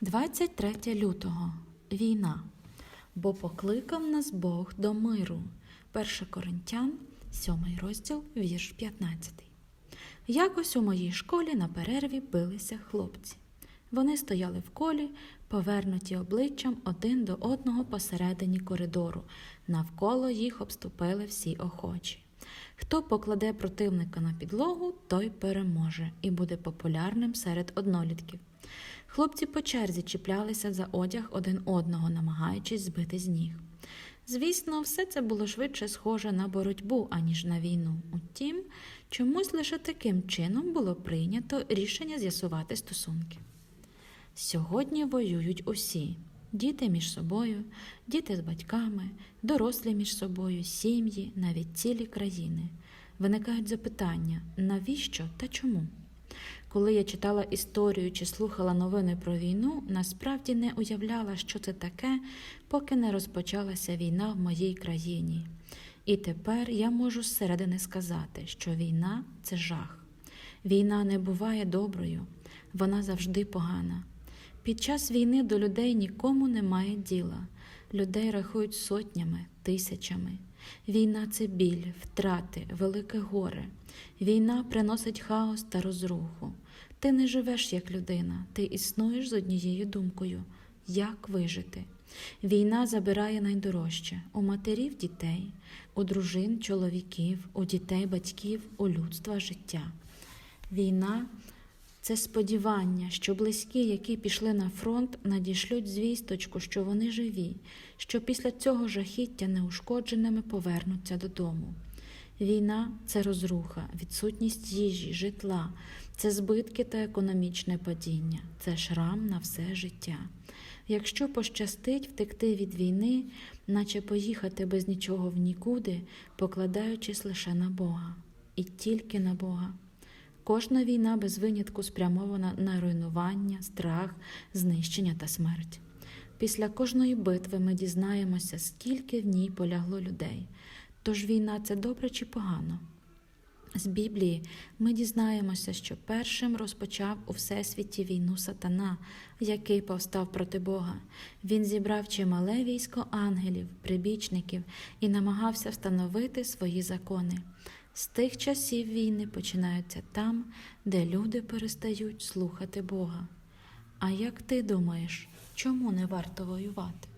23 лютого війна. Бо покликав нас Бог до миру. 1 Коринтян, 7 розділ, вірш 15. Якось у моїй школі на перерві билися хлопці. Вони стояли в колі, повернуті обличчям один до одного посередині коридору. Навколо їх обступили всі охочі. Хто покладе противника на підлогу, той переможе і буде популярним серед однолітків. Хлопці по черзі чіплялися за одяг один одного, намагаючись збити з ніг. Звісно, все це було швидше схоже на боротьбу, аніж на війну. Утім, чомусь лише таким чином було прийнято рішення з'ясувати стосунки. Сьогодні воюють усі: діти між собою, діти з батьками, дорослі між собою, сім'ї, навіть цілі країни. Виникають запитання, навіщо та чому? Коли я читала історію чи слухала новини про війну, насправді не уявляла, що це таке, поки не розпочалася війна в моїй країні. І тепер я можу зсередини сказати, що війна це жах. Війна не буває доброю, вона завжди погана. Під час війни до людей нікому немає діла. Людей рахують сотнями, тисячами. Війна це біль, втрати, велике горе. Війна приносить хаос та розруху. Ти не живеш як людина, ти існуєш з однією думкою як вижити. Війна забирає найдорожче у матерів дітей, у дружин чоловіків, у дітей батьків, у людства життя. Війна це сподівання, що близькі, які пішли на фронт, надішлють звісточку, що вони живі, що після цього жахіття неушкодженими повернуться додому. Війна це розруха, відсутність їжі, житла, це збитки та економічне падіння, це шрам на все життя. Якщо пощастить втекти від війни, наче поїхати без нічого в нікуди, покладаючись лише на Бога, і тільки на Бога. Кожна війна без винятку спрямована на руйнування, страх, знищення та смерть. Після кожної битви ми дізнаємося, скільки в ній полягло людей. Тож війна це добре чи погано? З Біблії ми дізнаємося, що першим розпочав у всесвіті війну сатана, який повстав проти Бога. Він зібрав чимале військо ангелів, прибічників і намагався встановити свої закони. З тих часів війни починаються там, де люди перестають слухати Бога. А як ти думаєш, чому не варто воювати?